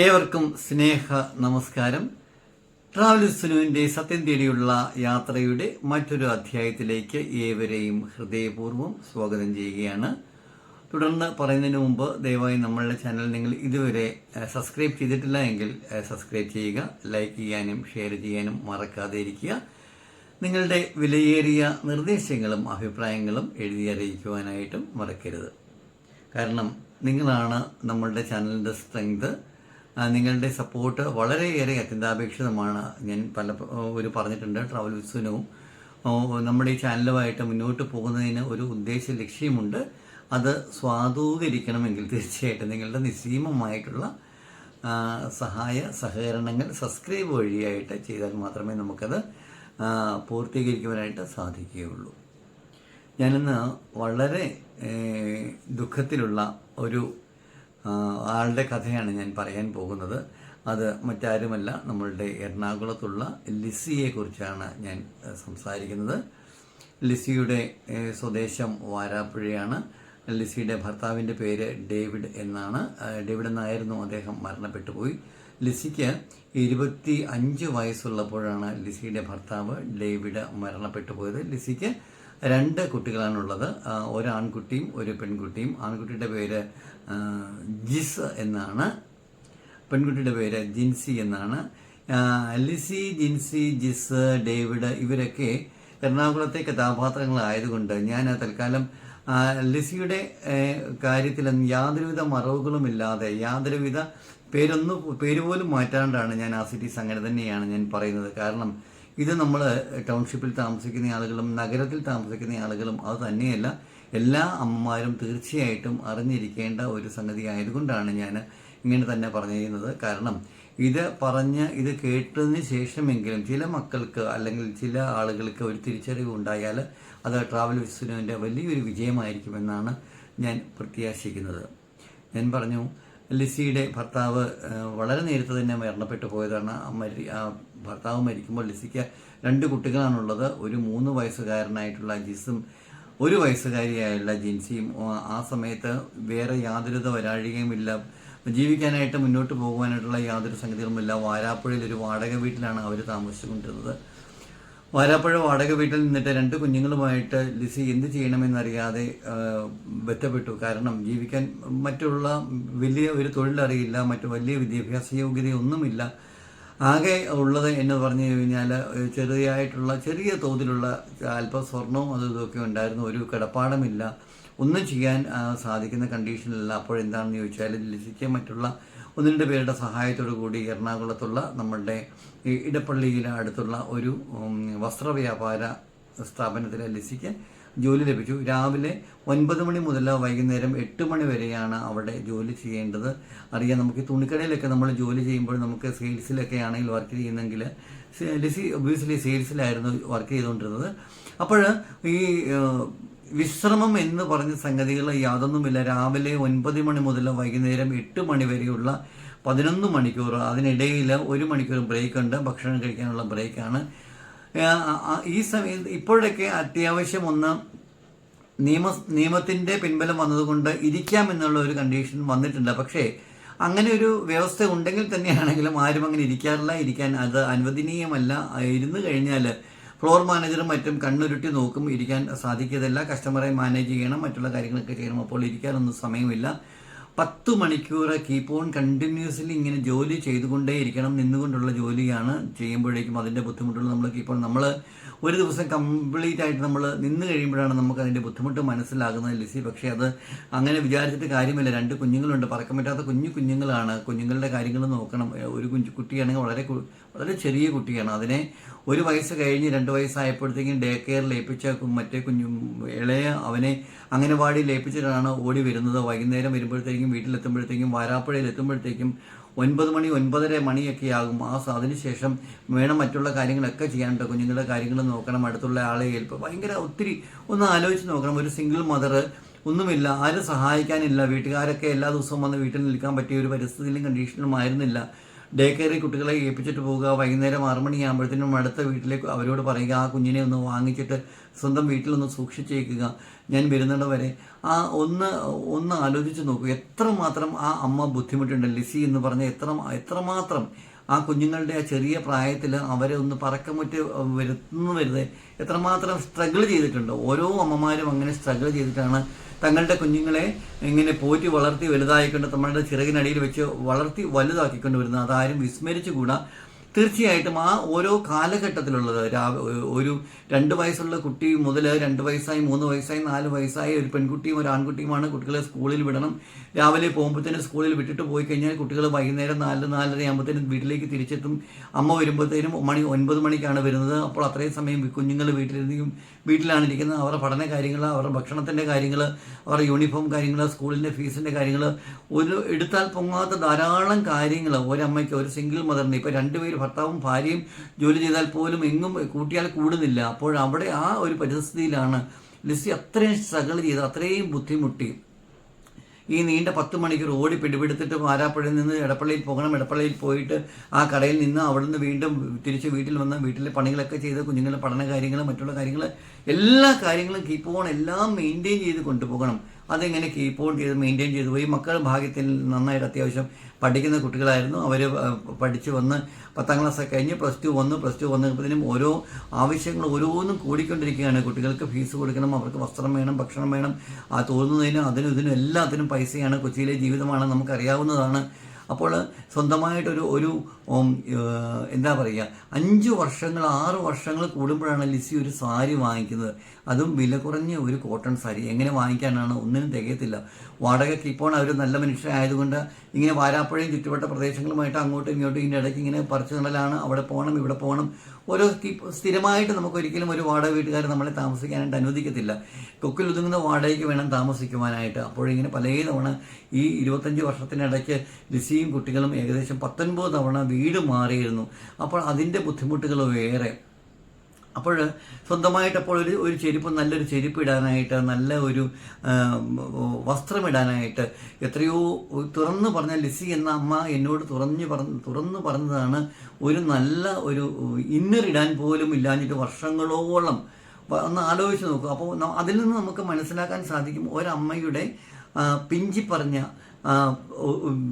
ഏവർക്കും സ്നേഹ നമസ്കാരം. ട്രാവൽ സുനുവിന്റെ സത്യം തേടിയുള്ള യാത്രയുടെ മറ്റൊരു അധ്യായത്തിലേക്ക് ഏവരെയും ഹൃദയപൂർവം സ്വാഗതം ചെയ്യുകയാണ്. തുടർന്ന് പറയുന്നതിന് മുമ്പ് ദയവായി നമ്മളുടെ ചാനൽ നിങ്ങൾ ഇതുവരെ സബ്സ്ക്രൈബ് ചെയ്തിട്ടില്ല എങ്കിൽ സബ്സ്ക്രൈബ് ചെയ്യുക ലൈക്ക് ചെയ്യാനും ഷെയർ ചെയ്യാനും മറക്കാതെ ഇരിക്കുക. നിങ്ങളുടെ വിലയേറിയ നിർദ്ദേശങ്ങളും അഭിപ്രായങ്ങളും എഴുതി അറിയിക്കുവാനായിട്ടും മറക്കരുത്. കാരണം നിങ്ങളാണ് നമ്മളുടെ ചാനലിന്റെ സ്ട്രെങ്ത്. നിങ്ങളുടെ സപ്പോർട്ട് വളരെയേറെ അത്യന്താപേക്ഷിതമാണ്. ഞാൻ പല ഒരു പറഞ്ഞിട്ടുണ്ട് ട്രാവൽ വിസുനവും നമ്മുടെ ഈ ചാനലുമായിട്ട് മുന്നോട്ട് പോകുന്നതിന് ഒരു ഉദ്ദേശ ലക്ഷ്യമുണ്ട്. അത് സ്വാധൂകരിക്കണമെങ്കിൽ തീർച്ചയായിട്ടും നിങ്ങളുടെ നിസ്സീമമായിട്ടുള്ള സഹായ സഹകരണങ്ങൾ സബ്സ്ക്രൈബ് വഴിയായിട്ട് ചെയ്താൽ മാത്രമേ നമുക്കത് പൂർത്തീകരിക്കുവാനായിട്ട് സാധിക്കുകയുള്ളൂ. ഞാനിന്ന് വളരെ ദുഃഖത്തിലുള്ള ഒരു ആളുടെ കഥയാണ് ഞാൻ പറയാൻ പോകുന്നത്. അത് മറ്റാരുമല്ല നമ്മളുടെ എറണാകുളത്തുള്ള ലിസിയെ കുറിച്ചാണ് ഞാൻ സംസാരിക്കുന്നത്. ലിസിയുടെ സ്വദേശം വാരാപ്പുഴയാണ്. ലിസിയുടെ ഭർത്താവിന്റെ പേര് ഡേവിഡ് എന്നാണ്. ഡേവിഡ് എന്നായിരുന്നു അദ്ദേഹം മരണപ്പെട്ടു പോയി ലിസിക്ക് ഇരുപത്തി അഞ്ച് വയസ്സുള്ളപ്പോഴാണ് ലിസിയുടെ ഭർത്താവ് ഡേവിഡ് മരണപ്പെട്ടു പോയത് ലിസിക്ക് രണ്ട് കുട്ടികളാണുള്ളത്. ഒരു ആൺകുട്ടിയും ഒരു പെൺകുട്ടിയും. ആൺകുട്ടിയുടെ പേര് ജിസ് എന്നാണ്. പെൺകുട്ടിയുടെ പേര് ജിൻസി എന്നാണ്. ലിസി ജിൻസി ജിസ് ഡേവിഡ് ഇവരൊക്കെ എറണാകുളത്തെ കഥാപാത്രങ്ങളായതുകൊണ്ട് ഞാൻ തൽക്കാലം ലിസിയുടെ കാര്യത്തിൽ യാതൊരുവിധ മറവുകളുമില്ലാതെ യാതൊരുവിധ പേരൊന്നും പേര് പോലും മാറ്റാണ്ടാണ് ഞാൻ ആ സിറ്റീസ് അങ്ങനെ തന്നെയാണ് ഞാൻ പറയുന്നത്. കാരണം ഇത് നമ്മൾ ടൗൺഷിപ്പിൽ താമസിക്കുന്ന ആളുകളും നഗരത്തിൽ താമസിക്കുന്ന ആളുകളും അത് തന്നെയല്ല എല്ലാ അമ്മമാരും തീർച്ചയായിട്ടും അറിഞ്ഞിരിക്കേണ്ട ഒരു സംഗതി ആയതുകൊണ്ടാണ് ഞാൻ ഇങ്ങനെ തന്നെ പറഞ്ഞിരുന്നത്. കാരണം ഇത് പറഞ്ഞ് ഇത് കേട്ടതിന് ശേഷമെങ്കിലും ചില മക്കൾക്ക് അല്ലെങ്കിൽ ചില ആളുകൾക്ക് ഒരു തിരിച്ചറിവ് ഉണ്ടായാൽ അത് ട്രാവൽ വിസുനുവിന്റെ വലിയൊരു വിജയമായിരിക്കുമെന്നാണ് ഞാൻ പ്രത്യാശിക്കുന്നത്. ഞാൻ പറഞ്ഞു ലിസിയുടെ ഭർത്താവ് വളരെ നേരത്തെ തന്നെ മരണപ്പെട്ടു പോയതാണ്. ഭർത്താവ് മരിക്കുമ്പോൾ ലിസിക്ക് രണ്ട് കുട്ടികളാണുള്ളത്. ഒരു മൂന്ന് വയസ്സുകാരനായിട്ടുള്ള ജിസും ഒരു വയസ്സുകാരിയായുള്ള ജിൻസിയും. ആ- സമയത്ത് വേറെ യാതൊരു വരാഴികയുമില്ല. ജീവിക്കാനായിട്ട് മുന്നോട്ട് പോകുവാനായിട്ടുള്ള യാതൊരു സംഗതികളുമില്ല. വാരാപ്പുഴയിൽ ഒരു വാടക വീട്ടിലാണ് അവർ താമസിച്ചുകൊണ്ടിരുന്നത്. വാരാപ്പുഴ വാടക വീട്ടിൽ നിന്നിട്ട് രണ്ട് കുഞ്ഞുങ്ങളുമായിട്ട് ലിസി എന്ത് ചെയ്യണമെന്നറിയാതെ ബന്ധപ്പെട്ടു. കാരണം ജീവിക്കാൻ മറ്റുള്ള വലിയ ഒരു തൊഴിലറിയില്ല മറ്റു വലിയ വിദ്യാഭ്യാസ യോഗ്യതയൊന്നുമില്ല. ആകെ ഉള്ളത് എന്ന് പറഞ്ഞു കഴിഞ്ഞാൽ ചെറിയായിട്ടുള്ള ചെറിയ തോതിലുള്ള അല്പം സ്വർണവും അതും ഇതൊക്കെ ഉണ്ടായിരുന്നു. ഒരു കിടപ്പാടമില്ല. ഒന്നും ചെയ്യാൻ സാധിക്കുന്ന കണ്ടീഷനിലല്ല. അപ്പോൾ എന്താണെന്ന് ചോദിച്ചാൽ ലിസിക്ക് മറ്റുള്ള ഒന്ന് രണ്ട് പേരുടെ സഹായത്തോടു കൂടി എറണാകുളത്തുള്ള നമ്മളുടെ ഇടപ്പള്ളിയിലെ അടുത്തുള്ള ഒരു വസ്ത്ര വസ്ത്രവ്യാപാര സ്ഥാപനത്തിലെ ലിസിക്ക് ജോലി ലഭിച്ചു. രാവിലെ ഒൻപത് മണി മുതൽ വൈകുന്നേരം എട്ട് മണി വരെയാണ് അവിടെ ജോലി ചെയ്യേണ്ടത്. അറിയാം നമുക്ക് തുണിക്കടയിലൊക്കെ നമ്മൾ ജോലി ചെയ്യുമ്പോൾ നമുക്ക് സെയിൽസിലൊക്കെ ആണെങ്കിൽ വർക്ക് ചെയ്യുന്നെങ്കിൽ ലിസി ഒബിയസ്ലി സെയിൽസിലായിരുന്നു വർക്ക് ചെയ്തുകൊണ്ടിരുന്നത്. അപ്പോൾ ഈ വിശ്രമം എന്ന് പറഞ്ഞ സംഗതികൾ യാതൊന്നുമില്ല. രാവിലെ ഒൻപത് മണി മുതൽ വൈകുന്നേരം എട്ട് മണി വരെയുള്ള പതിനൊന്ന് മണിക്കൂർ അതിനിടയിൽ ഒരു മണിക്കൂർ ബ്രേക്ക് ഉണ്ട്. ഭക്ഷണം കഴിക്കാനുള്ള ബ്രേക്കാണ് ഈ സമയത്ത് ഇപ്പോഴൊക്കെ അത്യാവശ്യം ഒന്ന് നിയമ നിയമത്തിന്റെ പിൻബലം വന്നതുകൊണ്ട് ഇരിക്കാം എന്നുള്ള ഒരു കണ്ടീഷൻ വന്നിട്ടുണ്ട്. പക്ഷേ അങ്ങനെ ഒരു വ്യവസ്ഥ ഉണ്ടെങ്കിൽ തന്നെയാണെങ്കിലും ആരും അങ്ങനെ ഇരിക്കാറില്ല. ഇരിക്കാൻ അത് അനുവദനീയമല്ല. ഇരുന്ന് കഴിഞ്ഞാൽ ഫ്ലോർ മാനേജറും മറ്റും കണ്ണുരുട്ടി നോക്കും ഇരിക്കാൻ സാധിക്കതല്ല കസ്റ്റമറെ മാനേജ് ചെയ്യണം. മറ്റുള്ള കാര്യങ്ങളൊക്കെ ചെയ്യണം. അപ്പോൾ ഇരിക്കാനൊന്നും സമയമില്ല. പത്ത് മണിക്കൂർ കീപ്പ് ഓൺ കണ്ടിന്യൂസ്ലി ഇങ്ങനെ ജോലി ചെയ്തുകൊണ്ടേ ഇരിക്കണം നിന്നുകൊണ്ടുള്ള ജോലിയാണ് ചെയ്യുമ്പോഴേക്കും അതിന്റെ ബുദ്ധിമുട്ടുകൾ നമ്മൾ കീപ്പ് ഓൺ നമ്മൾ ഒരു ദിവസം കംപ്ലീറ്റ് ആയിട്ട് നമ്മൾ നിന്ന് കഴിയുമ്പോഴാണ് നമുക്ക് അതിന്റെ ബുദ്ധിമുട്ട് മനസ്സിലാകുന്നത് ലിസി. പക്ഷേ അത് അങ്ങനെ വിചാരിച്ചിട്ട് കാര്യമില്ല. രണ്ട് കുഞ്ഞുങ്ങളുണ്ട്. പറക്കാൻ പറ്റാത്ത കുഞ്ഞു കുഞ്ഞുങ്ങളാണ്. കുഞ്ഞുങ്ങളുടെ കാര്യങ്ങൾ നോക്കണം. ഒരു കുഞ്ഞു കുട്ടിയാണെങ്കിൽ വളരെ വളരെ ചെറിയ കുട്ടിയാണ്. അതിനെ ഒരു വയസ്സ് കഴിഞ്ഞ് രണ്ട് വയസ്സായപ്പോഴത്തേക്കും ഡേ കെയറിൽ ഏൽപ്പിച്ച മറ്റേ കുഞ്ഞു ഇളയ അവനെ അംഗനവാടിയിൽ ഏൽപ്പിച്ചിട്ടാണ് ഓടി വരുന്നത്. വൈകുന്നേരം വരുമ്പോഴത്തേക്കും വീട്ടിലെത്തുമ്പോഴത്തേക്കും വാരാപ്പുഴയിൽ എത്തുമ്പോഴത്തേക്കും ഒൻപത് മണി ഒൻപതര മണിയൊക്കെ ആകും ആ അതിനുശേഷം വേണം മറ്റുള്ള കാര്യങ്ങളൊക്കെ ചെയ്യാനുണ്ട്. കുഞ്ഞുങ്ങളുടെ കാര്യങ്ങൾ നോക്കണം അടുത്തുള്ള ആളെ ഏൽപ്പ് ഭയങ്കര ഒത്തിരി ഒന്ന് ആലോചിച്ച് നോക്കണം. ഒരു സിംഗിൾ മദർ ഒന്നുമില്ല. ആരും സഹായിക്കാനില്ല. വീട്ടുകാരൊക്കെ എല്ലാ ദിവസവും വന്ന് വീട്ടിൽ നിൽക്കാൻ പറ്റിയ ഒരു പരിസ്ഥിതിയിലും കണ്ടീഷനിലും ആയിരുന്നില്ല. ഡേ കെയറിൽ കുട്ടികളെ ഏൽപ്പിച്ചിട്ട് പോവുക. വൈകുന്നേരം ആറ് മണിയാകുമ്പോഴത്തേനും അടുത്ത വീട്ടിലേക്ക് അവരോട് പറയുക ആ കുഞ്ഞിനെ ഒന്ന് വാങ്ങിച്ചിട്ട് സ്വന്തം വീട്ടിലൊന്ന് സൂക്ഷിച്ചേക്കുക. ഞാൻ വരുന്നിടം വരെ ആ ഒന്ന് ഒന്ന് ആലോചിച്ച് നോക്കൂ. എത്രമാത്രം ആ അമ്മ ബുദ്ധിമുട്ടുണ്ട്. ലിസി എന്ന് പറഞ്ഞ എത്ര എത്രമാത്രം ആ കുഞ്ഞുങ്ങളുടെ ആ ചെറിയ പ്രായത്തിൽ അവരെ ഒന്ന് പറക്കമുറ്റ് വരുത്തുന്നു വരുന്നത് എത്രമാത്രം സ്ട്രഗിൾ ചെയ്തിട്ടുണ്ട്. ഓരോ അമ്മമാരും അങ്ങനെ സ്ട്രഗിൾ ചെയ്തിട്ടാണ് തങ്ങളുടെ കുഞ്ഞുങ്ങളെ ഇങ്ങനെ പോറ്റി വളർത്തി വലുതായിക്കൊണ്ട് തങ്ങളുടെ ചിറകിനടിയിൽ വെച്ച് വളർത്തി വലുതാക്കിക്കൊണ്ട് വരുന്നത് അതാരും വിസ്മരിച്ചുകൂടാ. തീർച്ചയായിട്ടും ആ ഓരോ കാലഘട്ടത്തിലുള്ളത് ഒരു രണ്ട് വയസ്സുള്ള കുട്ടി മുതൽ രണ്ട് വയസ്സായി മൂന്ന് വയസ്സായി നാല് വയസ്സായി ഒരു പെൺകുട്ടിയും ഒരു ആൺകുട്ടിയുമാണ് കുട്ടികളെ സ്കൂളിൽ വിടണം. രാവിലെ പോകുമ്പോഴത്തേനും സ്കൂളിൽ വിട്ടിട്ട് പോയി കഴിഞ്ഞാൽ കുട്ടികൾ വൈകുന്നേരം നാല് നാലര ആകുമ്പോഴത്തേനും വീട്ടിലേക്ക് തിരിച്ചെത്തും. അമ്മ വരുമ്പോഴത്തേനും മണി ഒൻപത് മണിക്കാണ് വരുന്നത്. അപ്പോൾ അത്രയും സമയം കുഞ്ഞുങ്ങൾ വീട്ടിലിരുന്നും വീട്ടിലാണ് ഇരിക്കുന്നത്. അവരുടെ പഠന കാര്യങ്ങൾ അവരുടെ ഭക്ഷണത്തിന്റെ കാര്യങ്ങൾ അവരുടെ യൂണിഫോം കാര്യങ്ങൾ സ്കൂളിന്റെ ഫീസിന്റെ കാര്യങ്ങൾ ഒരു എടുത്താൽ പൊങ്ങാത്ത ധാരാളം കാര്യങ്ങൾ ഒരമ്മയ്ക്ക് ഒരു സിംഗിൾ മദറിന്. ഇപ്പോൾ രണ്ടുപേര് ഭർത്താവും ഭാര്യയും ജോലി ചെയ്താൽ പോലും എങ്ങും കൂട്ടിയാൽ കൂടുന്നില്ല. അപ്പോൾ അവിടെ ആ ഒരു പരിസ്ഥിതിയിലാണ് ലിസി അത്രയും സ്ട്രഗിൾ ചെയ്ത് അത്രയും ബുദ്ധിമുട്ടി. ഈ നീണ്ട പത്ത് മണിക്കൂർ ഓടി പിടിപെടുത്തിട്ട് വാരാപ്പുഴയിൽ നിന്ന് എടപ്പള്ളിയിൽ പോകണം എടപ്പള്ളിയിൽ പോയിട്ട് ആ കടയിൽ നിന്ന് അവിടെ നിന്ന് വീണ്ടും തിരിച്ച് വീട്ടിൽ വന്ന് വീട്ടിലെ പണികളൊക്കെ ചെയ്ത് കുഞ്ഞുങ്ങളുടെ പഠന കാര്യങ്ങൾ മറ്റുള്ള കാര്യങ്ങൾ എല്ലാ കാര്യങ്ങളും കീപ്പ് ഓൺ എല്ലാം മെയിന്റെയിൻ ചെയ്ത് കൊണ്ടുപോകണം. അതെങ്ങനെ കീപ്പ് ഓൺ ചെയ്ത് മെയിന്റെയിൻ ചെയ്തു? പോയി മക്കൾ ഭാഗ്യത്തിൽ നന്നായിട്ട് അത്യാവശ്യം പഠിക്കുന്ന കുട്ടികളായിരുന്നു. അവർ പഠിച്ചു വന്ന് പത്താം ക്ലാസ് കഴിഞ്ഞ് പ്ലസ് ടു വന്നു. പ്ലസ് ടു വന്നപ്പോഴത്തേനും ഓരോ ആവശ്യങ്ങൾ ഓരോന്നും കൂടിക്കൊണ്ടിരിക്കുകയാണ്. കുട്ടികൾക്ക് ഫീസ് കൊടുക്കണം അവർക്ക് വസ്ത്രം വേണം ഭക്ഷണം വേണം. ആ തോന്നുന്നതിനും അതിനും ഇതിനും എല്ലാത്തിനും പൈസയാണ് കൊച്ചിയിലെ ജീവിതമാണ്. നമുക്കറിയാവുന്നതാണ്. അപ്പോൾ സ്വന്തമായിട്ടൊരു ഒരു എന്താ പറയുക അഞ്ച് വർഷങ്ങൾ ആറ് വർഷങ്ങൾ കൂടുമ്പോഴാണ് ലിസി ഒരു സാരി വാങ്ങിക്കുന്നത്. അതും വില കുറഞ്ഞ ഒരു കോട്ടൺ സാരി. എങ്ങനെ വാങ്ങിക്കാനാണ് ഒന്നിനും തികയത്തില്ല. വാടകയ്ക്ക് ഇപ്പോൾ അവർ നല്ല മനുഷ്യരായതുകൊണ്ട് ഇങ്ങനെ വാരാപ്പുഴയും ചുറ്റുവട്ട പ്രദേശങ്ങളുമായിട്ട് അങ്ങോട്ടും ഇങ്ങോട്ടും ഇതിന്റെ ഇടയ്ക്ക് ഇങ്ങനെ പറിച്ചു നടലാണ്. അവിടെ പോകണം ഇവിടെ പോകണം. ഓരോ സ്ഥിരമായിട്ട് നമുക്ക് ഒരിക്കലും ഒരു വാടക വീട്ടുകാർ നമ്മളെ താമസിക്കാനായിട്ട് അനുവദിക്കത്തില്ല. കൊക്കിൽ ഒതുങ്ങുന്ന വാടകയ്ക്ക് വേണം താമസിക്കുവാനായിട്ട്. അപ്പോഴിങ്ങനെ പല തവണ ഈ ഇരുപത്തഞ്ച് വർഷത്തിനിടയ്ക്ക് ലിസിയും കുട്ടികളും ഏകദേശം പത്തൊൻപത് തവണ വീട് മാറിയിരുന്നു. അപ്പോൾ അതിന്റെ ബുദ്ധിമുട്ടുകൾ വേറെ. അപ്പോൾ സ്വന്തമായിട്ട് അപ്പോൾ ഒരു ഒരു ചെരുപ്പ് നല്ലൊരു ചെരുപ്പ് ഇടാനായിട്ട് നല്ല ഒരു വസ്ത്രമിടാനായിട്ട് എത്രയോ തുറന്നു പറഞ്ഞ ലിസി എന്ന അമ്മ എന്നോട് തുറഞ്ഞു പറഞ്ഞ് തുറന്നു പറഞ്ഞതാണ് ഒരു നല്ല ഒരു ഇന്നർ ഇടാൻ പോലും ഇല്ലാഞ്ഞിട്ട് വർഷങ്ങളോളം. ഒന്ന് ആലോചിച്ച് നോക്കൂ. അപ്പോൾ അതിൽ നിന്ന് നമുക്ക് മനസ്സിലാക്കാൻ സാധിക്കും ഒരമ്മയുടെ പിഞ്ചി പറഞ്ഞ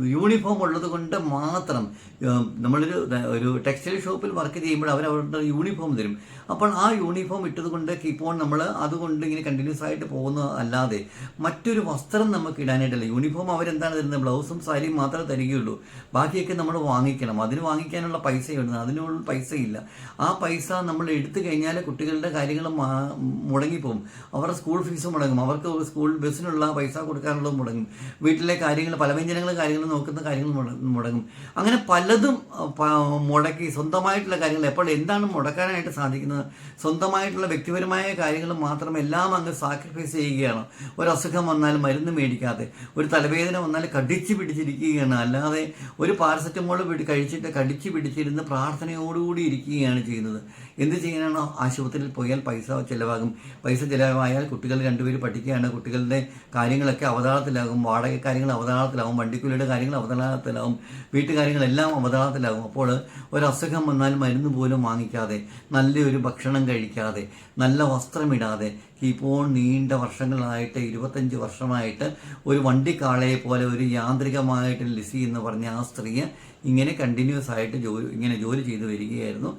യൂണിഫോം ഉള്ളത് കൊണ്ട് മാത്രം നമ്മളൊരു ഒരു ടെക്സ്റ്റൈൽ ഷോപ്പിൽ വർക്ക് ചെയ്യുമ്പോൾ അവർ അവരുടെ യൂണിഫോം തരും. അപ്പോൾ ആ യൂണിഫോം ഇട്ടത് കൊണ്ട് ഇപ്പോൾ നമ്മൾ അതുകൊണ്ട് ഇങ്ങനെ കണ്ടിന്യൂസ് ആയിട്ട് പോകുന്ന അല്ലാതെ മറ്റൊരു വസ്ത്രം നമുക്ക് ഇടാനായിട്ടല്ല. യൂണിഫോം അവരെന്താണ് തരുന്നത്? ബ്ലൗസും സാരിയും മാത്രമേ തരികയുള്ളൂ. ബാക്കിയൊക്കെ നമ്മൾ വാങ്ങിക്കണം. അതിന് വാങ്ങിക്കാനുള്ള പൈസയുണ്ട്. അതിനുള്ള പൈസയില്ല. ആ പൈസ നമ്മൾ എടുത്തു കഴിഞ്ഞാൽ കുട്ടികളുടെ കാര്യങ്ങൾ മുടങ്ങിപ്പോകും അവരുടെ സ്കൂൾ ഫീസ് മുടങ്ങും. അവർക്ക് സ്കൂൾ ബസ്സിനുള്ള പൈസ കൊടുക്കാനുള്ളത് മുടങ്ങും. വീട്ടിലെ കാര്യങ്ങൾ പലവ്യഞ്ജനങ്ങൾ കാര്യങ്ങൾ നോക്കുന്ന കാര്യങ്ങൾ മുട- മുടങ്ങും. അങ്ങനെ പലതും മുടക്കി സ്വന്തമായിട്ടുള്ള കാര്യങ്ങൾ എപ്പോൾ എന്താണ് മുടക്കാനായിട്ട് സാധിക്കുന്നത്? സ്വന്തമായിട്ടുള്ള വ്യക്തിപരമായ കാര്യങ്ങൾ മാത്രം എല്ലാം അങ്ങ് സാക്രിഫൈസ് ചെയ്യുകയാണ്. ഒരു അസുഖം വന്നാൽ മരുന്ന് മേടിക്കാതെ ഒരു തലവേദന വന്നാൽ കടിച്ചു പിടിച്ചിരിക്കുകയാണ്. അല്ലാതെ ഒരു പാരസെറ്റമോൾ കഴിച്ചിട്ട് കടിച്ചു പിടിച്ചിരുന്ന് പ്രാർത്ഥനയോടുകൂടി ഇരിക്കുകയാണ് ചെയ്യുന്നത്. എന്ത് ചെയ്യാനാണോ ആശുപത്രിയിൽ പോയാൽ പൈസ ചിലവാകും. പൈസ ചിലവായാൽ കുട്ടികൾ രണ്ടുപേര് പഠിക്കുകയാണ്. കുട്ടികളുടെ കാര്യങ്ങളൊക്കെ അവതാളത്തിലാകും. വാടക കാര്യങ്ങൾ അവതാളത്തിലാകും. വണ്ടിക്കുള്ളിയുടെ കാര്യങ്ങൾ അവതാളത്തിലാകും. വീട്ടുകാര്യങ്ങളെല്ലാം അവതാളത്തിലാകും. അപ്പോൾ ഒരു അസുഖം വന്നാൽ മരുന്ന് പോലും വാങ്ങിക്കാതെ നല്ലൊരു ഭക്ഷണം കഴിക്കാതെ നല്ല വസ്ത്രമിടാതെ ഇപ്പോൾ നീണ്ട വർഷങ്ങളായിട്ട് ഇരുപത്തഞ്ച് വർഷമായിട്ട് ഒരു വണ്ടിക്കാളയെ പോലെ ഒരു യാന്ത്രികമായിട്ട് ലിസി എന്ന് പറഞ്ഞ ആ സ്ത്രീയെ ഇങ്ങനെ കണ്ടിന്യൂസ് ആയിട്ട് ജോലി ഇങ്ങനെ ജോലി ചെയ്തു വരികയായിരുന്നു.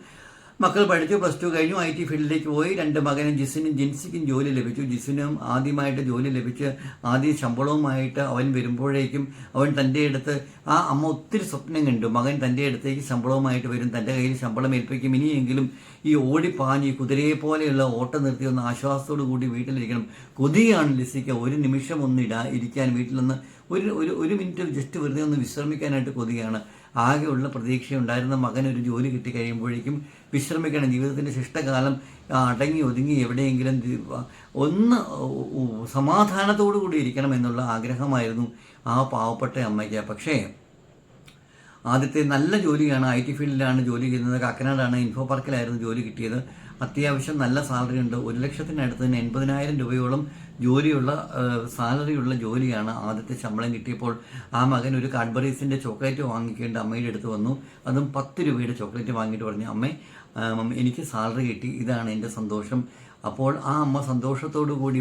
മക്കൾ പഠിച്ചു പ്ലസ് ടു കഴിഞ്ഞു ഐ ടി ഫീൽഡിലേക്ക് പോയി. രണ്ട് മകനും ജിസിനും ജിൻസിക്കും ജോലി ലഭിച്ചു. ജിസിനും ആദ്യമായിട്ട് ജോലി ലഭിച്ച് ആദ്യ ശമ്പളവുമായിട്ട് അവൻ വരുമ്പോഴേക്കും അവൻ തന്റെ അടുത്ത് ആ അമ്മ ഒത്തിരി സ്വപ്നം കണ്ടു. മകൻ തന്റെ അടുത്തേക്ക് ശമ്പളവുമായിട്ട് വരും. തന്റെ കയ്യിൽ ശമ്പളം ഏൽപ്പിക്കും. ഇനിയെങ്കിലും ഈ ഓടിപ്പാഞ്ഞ് കുതിരയെ പോലെയുള്ള ഓട്ടം നിർത്തി ഒന്ന് ആശ്വാസത്തോടു കൂടി വീട്ടിലിരിക്കണം. കൊതിയാണ് ലിസിക്ക്. ഒരു നിമിഷം ഒന്നിടാ ഇരിക്കാൻ വീട്ടിലൊന്ന് ഒരു ഒരു ഒരു മിനിറ്റ് ജസ്റ്റ് വെറുതെ ഒന്ന് വിശ്രമിക്കാനായിട്ട് കൊതിയാണ്. ആകെയുള്ള പ്രതീക്ഷയുണ്ടായിരുന്ന മകൻ ഒരു ജോലി കിട്ടി കഴിയുമ്പോഴേക്കും വിശ്രമിക്കണം. ജീവിതത്തിന്റെ ശിഷ്ടകാലം അടങ്ങി ഒതുങ്ങി എവിടെയെങ്കിലും ഒന്ന് സമാധാനത്തോടു കൂടി ഇരിക്കണം എന്നുള്ള ആഗ്രഹമായിരുന്നു ആ പാവപ്പെട്ട അമ്മയ്ക്ക്. പക്ഷേ ആദ്യത്തെ നല്ല ജോലിയാണ് ഐ ടി ഫീൽഡിലാണ് ജോലി ചെയ്യുന്നത്. കാക്കനാടാണ് ഇൻഫോ പാർക്കിലായിരുന്നു ജോലി കിട്ടിയത്. അത്യാവശ്യം നല്ല സാലറി ഉണ്ട്. ഒരു ലക്ഷത്തിനടുത്ത് തന്നെ എൺപതിനായിരം രൂപയോളം ജോലിയുള്ള സാലറിയുള്ള ജോലിയാണ് ആദ്യത്തെ ശമ്പളം കിട്ടിയപ്പോൾ ആ മകൻ ഒരു കാഡ്ബറീസിന്റെ ചോക്ലേറ്റ് വാങ്ങിക്കേണ്ട അമ്മയുടെ അടുത്ത് വന്നു. അതും പത്ത് രൂപയുടെ ചോക്ലേറ്റ് വാങ്ങിയിട്ട് പറഞ്ഞു അമ്മേ എനിക്ക് സാലറി കിട്ടി ഇതാണ് എന്റെ സന്തോഷം. അപ്പോൾ ആ അമ്മ സന്തോഷത്തോടു കൂടി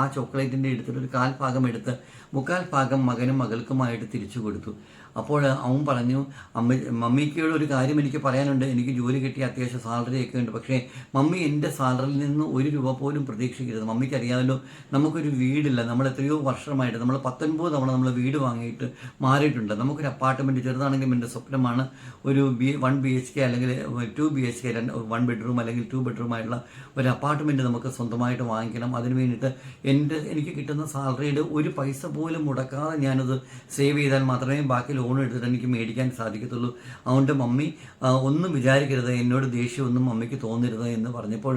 ആ ചോക്ലേറ്റിന്റെ എടുത്തിട്ട് ഒരു കാൽ ഭാഗം എടുത്ത് മുക്കാൽ ഭാഗം മകനും മകൾക്കുമായിട്ട് തിരിച്ചു കൊടുത്തു. അപ്പോൾ അവൻ പറഞ്ഞു അമ്മ മമ്മിക്കോട് ഒരു കാര്യം എനിക്ക് പറയാനുണ്ട്. എനിക്ക് ജോലി കിട്ടി അത്യാവശ്യം സാലറി ഒക്കെ ഉണ്ട്. പക്ഷേ മമ്മി എന്റെ സാലറിയിൽ നിന്ന് ഒരു രൂപ പോലും പ്രതീക്ഷിക്കരുത്. മമ്മിക്ക് അറിയാമല്ലോ നമുക്കൊരു വീടില്ല. നമ്മൾ എത്രയോ വർഷമായിട്ട് നമ്മൾ പത്തൊൻപത് തവണ നമ്മൾ വീട് വാങ്ങിയിട്ട് മാറിയിട്ടുണ്ട്. നമുക്കൊരു അപ്പാർട്ട്മെന്റ് ചെറുതാണെങ്കിലും എന്റെ സ്വപ്നമാണ് ഒരു B one B H K അല്ലെങ്കിൽ two B H K one bedroom അല്ലെങ്കിൽ ടു ബെഡ്റൂം ആയിട്ടുള്ള ഒരു അപ്പാർട്ട്മെന്റ് നമുക്ക് സ്വന്തമായിട്ട് വാങ്ങിക്കണം. അതിന് വേണ്ടിയിട്ട് എന്റെ എനിക്ക് കിട്ടുന്ന സാലറിയുടെ ഒരു പൈസ പോലും മുടക്കാതെ ഞാനത് സേവ് ചെയ്താൽ മാത്രമേ ബാക്കി ലോൺ എടുത്തിട്ട് എനിക്ക് മേടിക്കാൻ സാധിക്കത്തുള്ളൂ. അതുകൊണ്ട് മമ്മി ഒന്നും വിചാരിക്കരുത്. എന്നോട് ദേഷ്യമൊന്നും മമ്മിക്ക് തോന്നരുത് എന്ന് പറഞ്ഞപ്പോൾ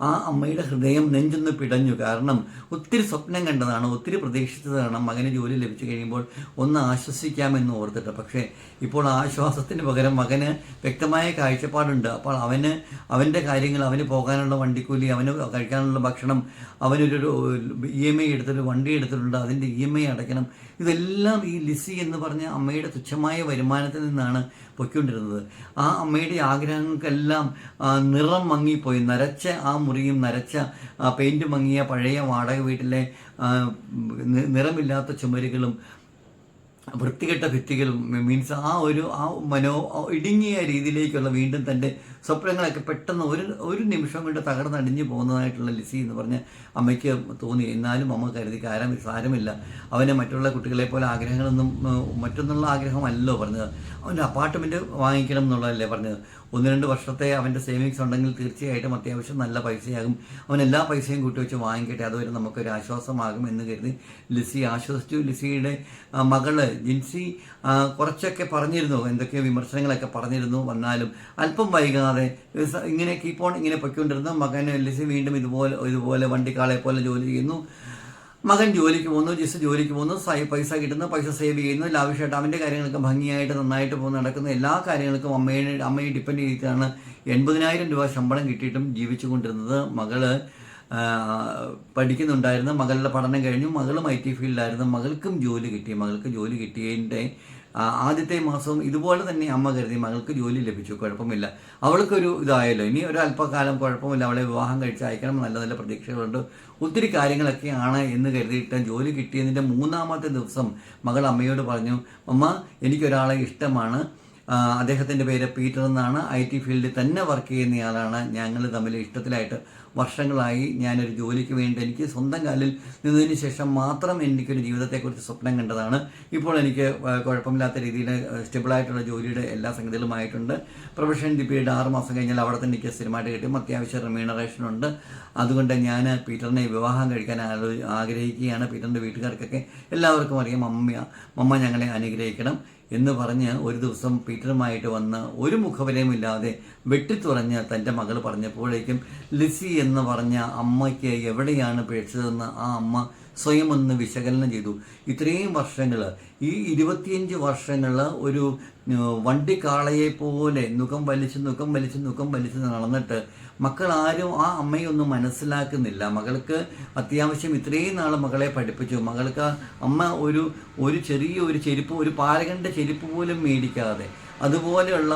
ആ അമ്മയുടെ ഹൃദയം നെഞ്ചൊന്ന് പിടഞ്ഞു. കാരണം ഒത്തിരി സ്വപ്നം കണ്ടതാണ് ഒത്തിരി പ്രതീക്ഷിച്ചതാണ് മകന് ജോലി ലഭിച്ചു കഴിയുമ്പോൾ ഒന്ന് ആശ്വസിക്കാമെന്ന് ഓർത്തിട്ട്. പക്ഷേ ഇപ്പോൾ ആശ്വാസത്തിന് പകരം മകന് വ്യക്തമായ കാഴ്ചപ്പാടുണ്ട്. അപ്പോൾ അവന് അവന്റെ കാര്യങ്ങൾ അവന് പോകാനുള്ള വണ്ടിക്കൂലി അവന് കഴിക്കാനുള്ള ഭക്ഷണം അവനൊരു ഇ എം ഐ എടുത്തിട്ട് വണ്ടി എടുത്തിട്ടുണ്ട് അതിന്റെ ഇ എം ഐ അടയ്ക്കണം ഇതെല്ലാം ഈ ലിസി എന്ന് പറഞ്ഞ അമ്മയുടെ തുച്ഛമായ വരുമാനത്തിൽ നിന്നാണ് പൊയ്ക്കൊണ്ടിരുന്നത്. ആ അമ്മയുടെ ആഗ്രഹങ്ങൾക്കെല്ലാം നിറം മങ്ങിപ്പോയി. നരച്ച ആ മുറിയും നരച്ച പെയിന്റ് മങ്ങിയ പഴയ വാടക വീട്ടിലെ നിറമില്ലാത്ത ചുമരുകളും വൃത്തികെട്ട ഭിത്തികളും മീൻസ് ആ ഒരു ആ മനോ ഇടുങ്ങിയ രീതിയിലേക്കുള്ള വീണ്ടും തന്റെ സ്വപ്നങ്ങളൊക്കെ പെട്ടെന്ന് ഒരു ഒരു നിമിഷം കൊണ്ട് തകർന്നടിഞ്ഞു പോകുന്നതായിട്ടുള്ള ലിസി എന്ന് പറഞ്ഞ അമ്മയ്ക്ക് തോന്നി. എന്നാലും അമ്മ കരുതി കാരം സാരമില്ല. അവന് മറ്റുള്ള കുട്ടികളെ പോലെ ആഗ്രഹങ്ങളൊന്നും മറ്റൊന്നുള്ള ആഗ്രഹമല്ലോ പറഞ്ഞത്. അവന്റെ അപ്പാർട്ട്മെന്റ് വാങ്ങിക്കണം എന്നുള്ളതല്ലേ പറഞ്ഞത്? ഒന്ന് രണ്ട് വർഷത്തെ അവന്റെ സേവിങ്സ് ഉണ്ടെങ്കിൽ തീർച്ചയായിട്ടും അത്യാവശ്യം നല്ല പൈസയാകും. അവൻ എല്ലാ പൈസയും കൂട്ടി വെച്ച് വാങ്ങിക്കട്ടെ. അതുവരെ നമുക്കൊരു ആശ്വാസമാകും എന്ന് കരുതി ലിസി ആശ്വസിച്ചു. ലിസിയുടെ മകൾ ജിൻസി കുറച്ചൊക്കെ പറഞ്ഞിരുന്നു. എന്തൊക്കെയോ വിമർശനങ്ങളൊക്കെ പറഞ്ഞിരുന്നു. വന്നാലും അല്പം വൈകാതെ ഇങ്ങനെ കീപ്പ് ഓൺ ഇങ്ങനെ പൊയ്ക്കൊണ്ടിരുന്നു. മകൻ ലിസി വീണ്ടും ഇതുപോലെ ഇതുപോലെ വണ്ടിക്കാളെ പോലെ ജോലി ചെയ്യുന്നു. മകൻ ജോലിക്ക് പോകുന്നു ജിസ് ജോലിക്ക് പോകുന്നു പൈസ കിട്ടുന്നു പൈസ സേവ് ചെയ്യുന്നു ലാവിഷായിട്ട് അവന്റെ കാര്യങ്ങൾക്ക് ഭംഗിയായിട്ട് നന്നായിട്ട് പോകുന്നു നടക്കുന്ന. എല്ലാ കാര്യങ്ങൾക്കും അമ്മയെ അമ്മയെ ഡിപ്പെൻഡ് ചെയ്തിട്ടാണ് എൺപതിനായിരം രൂപ ശമ്പളം കിട്ടിയിട്ടും ജീവിച്ചു കൊണ്ടിരുന്നത് മകൾ പഠിക്കുന്നുണ്ടായിരുന്നു. മകളുടെ പഠനം കഴിഞ്ഞു. മകളും ഐ ടി ഫീൽഡിലായിരുന്നു. മകൾക്കും ജോലി കിട്ടി. മകൾക്ക് ജോലി കിട്ടിയതിന്റെ ആദ്യത്തെ മാസവും ഇതുപോലെ തന്നെ അമ്മ കരുതി മകൾക്ക് ജോലി ലഭിച്ചു. കുഴപ്പമില്ല. അവൾക്കൊരു ഇതായല്ലോ. ഇനി ഒരു അല്പകാലം കുഴപ്പമില്ല. അവളെ വിവാഹം കഴിച്ച് അയക്കണം നല്ല നല്ല പ്രതീക്ഷകളുണ്ട്. ഒത്തിരി കാര്യങ്ങളൊക്കെയാണ് എന്ന് കരുതിയിട്ട് ജോലി കിട്ടിയതിന്റെ മൂന്നാമത്തെ ദിവസം മകൾ അമ്മയോട് പറഞ്ഞു അമ്മ എനിക്കൊരാളെ ഇഷ്ടമാണ്. അദ്ദേഹത്തിന്റെ പേര് പീറ്റർ എന്നാണ്. ഐ ടി ഫീൽഡിൽ തന്നെ വർക്ക് ചെയ്യുന്നയാളാണ് ഞങ്ങൾ തമ്മിൽ ഇഷ്ടത്തിലായിട്ട് വർഷങ്ങളായി ഞാനൊരു ജോലിക്ക് വേണ്ടി എനിക്ക് സ്വന്തം കാലിൽ നിന്നതിന് ശേഷം മാത്രം എനിക്കൊരു ജീവിതത്തെക്കുറിച്ച് സ്വപ്നം കണ്ടതാണ്. ഇപ്പോൾ എനിക്ക് കുഴപ്പമില്ലാത്ത രീതിയിൽ സ്റ്റെബിളായിട്ടുള്ള ജോലിയുടെ എല്ലാ സംഗതികളുമായിട്ടുണ്ട് പ്രൊഫഷൻ പീരീഡ് ആറ് മാസം കഴിഞ്ഞാൽ അവിടെ തന്നെ എനിക്ക് സ്ഥിരമായിട്ട് കിട്ടും. അത്യാവശ്യം റിമ്യൂണറേഷൻ ഉണ്ട്. അതുകൊണ്ട് ഞാൻ പീറ്ററിനെ വിവാഹം കഴിക്കാൻ ആഗ്രഹിക്കുകയാണ്. പീറ്ററിന്റെ വീട്ടുകാർക്കൊക്കെ എല്ലാവർക്കും അറിയാം. മമ്മ മമ്മ ഞങ്ങളെ അനുഗ്രഹിക്കണം. എന്ന് പറഞ്ഞ് ഒരു ദിവസം പീറ്ററുമായിട്ട് വന്ന് ഒരു മുഖവരയുമില്ലാതെ വെട്ടിത്തുറഞ്ഞ് തന്റെ മകൾ പറഞ്ഞപ്പോഴേക്കും ലിസി എന്ന് പറഞ്ഞ അമ്മയ്ക്ക് എവിടെയാണ് പിഴച്ചതെന്ന് ആ അമ്മ സ്വയം ഒന്ന് വിശകലനം ചെയ്തു. ഇത്രയും വർഷങ്ങൾ ഈ ഇരുപത്തിയഞ്ച് വർഷങ്ങൾ ഒരു വണ്ടിക്കാളയെ പോലെ നുഖം വലിച്ച് നുഖം വലിച്ച് നുഖം വലിച്ച് നടന്നിട്ട് മക്കൾ ആരും ആ അമ്മയൊന്നും മനസ്സിലാക്കുന്നില്ല. മകൾക്ക് അത്യാവശ്യം ഇത്രയും നാൾ മകളെ പഠിപ്പിച്ചു. മകൾക്ക് അമ്മ ഒരു ഒരു ചെറിയ ഒരു ചെരുപ്പ് ഒരു പാരകന്റെ ചെരുപ്പ് പോലും മേടിക്കാതെ അതുപോലെയുള്ള